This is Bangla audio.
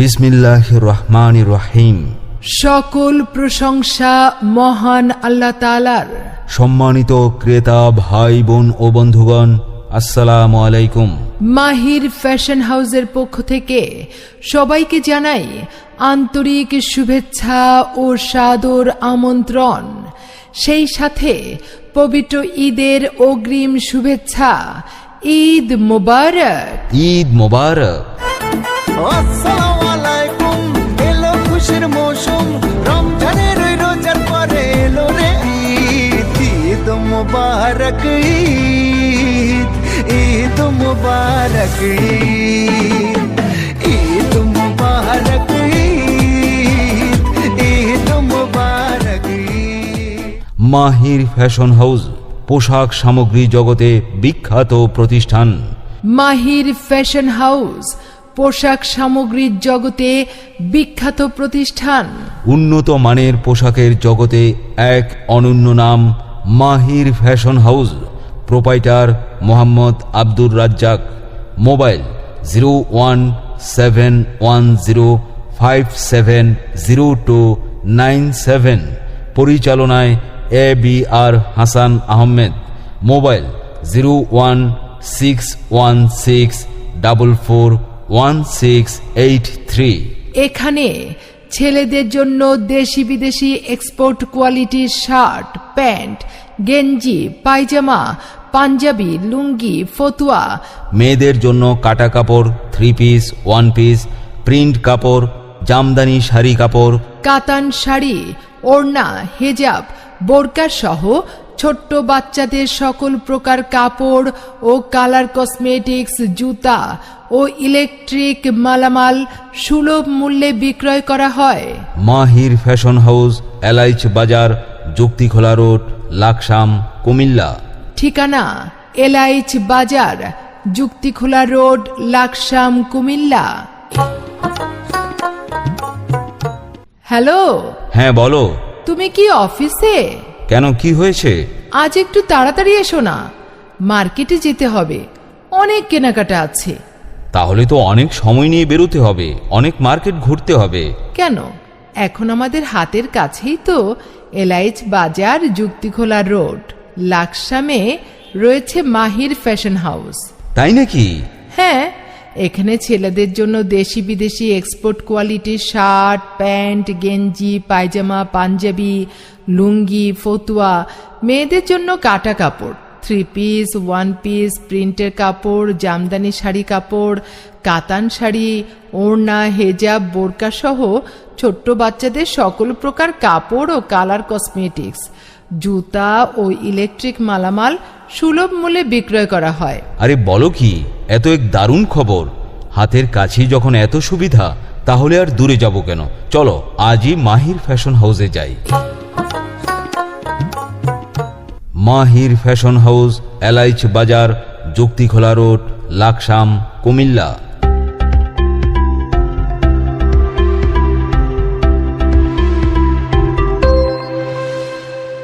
বিসমিল্লাহ রহমান রহিম। সকল প্রশংসা মহান আল্লাহ তালার সম্মানিত ক্রেতা ভাই বোন ও বন্ধুগণ আসসালামু আলাইকুম। মাহির ফ্যাশন হাউসের পক্ষ থেকে সবাইকে জানাই আন্তরিক শুভেচ্ছা ও সাদর আমন্ত্রণ। সেই সাথে পবিত্র ঈদের অগ্রিম শুভেচ্ছা ঈদ মোবারক। ঈদ মোবারক। মুবারক ঈদ ঈদ মুবারক ঈদ ঈদ মুবারক ঈদ ঈদ মুবারক মাহির ফ্যাশন হাউস পোশাক সামগ্রী জগতে বিখ্যাত প্রতিষ্ঠান। মাহির ফ্যাশন হাউস পোশাক সামগ্রীর জগতে বিখ্যাত প্রতিষ্ঠান। উন্নত মানের পোশাকের জগতে এক অনন্য নাম Mahir fashion house, proprietor Mohammad Abdur Razzak, mobile zero one seven one zero five seven zero two nine seven, পরিচালনায় A B R Hasan Ahmed, mobile zero one six one six double four one six eight three. এখানে ছেলেদের জন্য দেশি বিদেশি এক্সপোর্ট কোয়ালিটির শার্ট প্যান্ট গেঞ্জি পায়জামা পাঞ্জাবি লুঙ্গি ফতুয়া। মেয়েদের জন্য কাটা কাপড় three piece one piece print কাপড় জামদানি শাড়ি কাপড়। কাতান শাড়ি ওড়না হেজাব বোরকা সহ ছোট্ট বাচ্চাদের সকল প্রকার কাপড় ও কালার কসমেটিক্স জুতা ও ইলেকট্রিক মালামাল সুলভ মূল্যে বিক্রয় করা হয়। মাহির fashion house এলাইচ Bazar Juktikhola road Laksam Comilla. ঠিকানা এলাইচ বাজার যুক্তিখোলা রোড লাকসাম কুমিল্লা। হ্যালো? হ্যাঁ বলো। তুমি কি অফিসে? কেন কি হয়েছে? আজ একটু তাড়াতাড়ি এসো না। মার্কেটে যেতে হবে। অনেক কেনাকাটা আছে। তাহলে তো অনেক সময় নিয়ে বেরোতে হবে অনেক মার্কেট ঘুরতে হবে। কেন? এখন আমাদের হাতের কাছেই তো এলাইচ বাজার যুক্তিখোলা রোড লাকসামে রয়েছে মাহির ফ্যাশন হাউস। তাই নাকি? হ্যাঁ এখানে ছেলেদের জন্য দেশি বিদেশি এক্সপোর্ট কোয়ালিটির শার্ট প্যান্ট গেঞ্জি পায়জামা পাঞ্জাবি লুঙ্গি ফতুয়া মেয়েদের জন্য কাটা কাপড়। থ্রি পিস, ওয়ান পিস, প্রিন্টের কাপড়, জামদানি শাড়ি কাপড়, কাতান শাড়ি, ওড়না, হেজাব, বোরকা সহ ছোট্ট বাচ্চাদের সকল প্রকার কাপড় ও কালার কসমেটিক্স। জুতা ও ইলেকট্রিক মালামাল সুলভ মূল্যে বিক্রয় করা হয়। আরে বলো কি, এত এক দারুণ খবর। হাতের কাছেই যখন এত সুবিধা, তাহলে আর দূরে যাব কেন? চলো, আজই মাহির ফ্যাশন হাউসে যাই। মাহির fashion house এলাইচ Bazar Juktikhola road Laksam Comilla.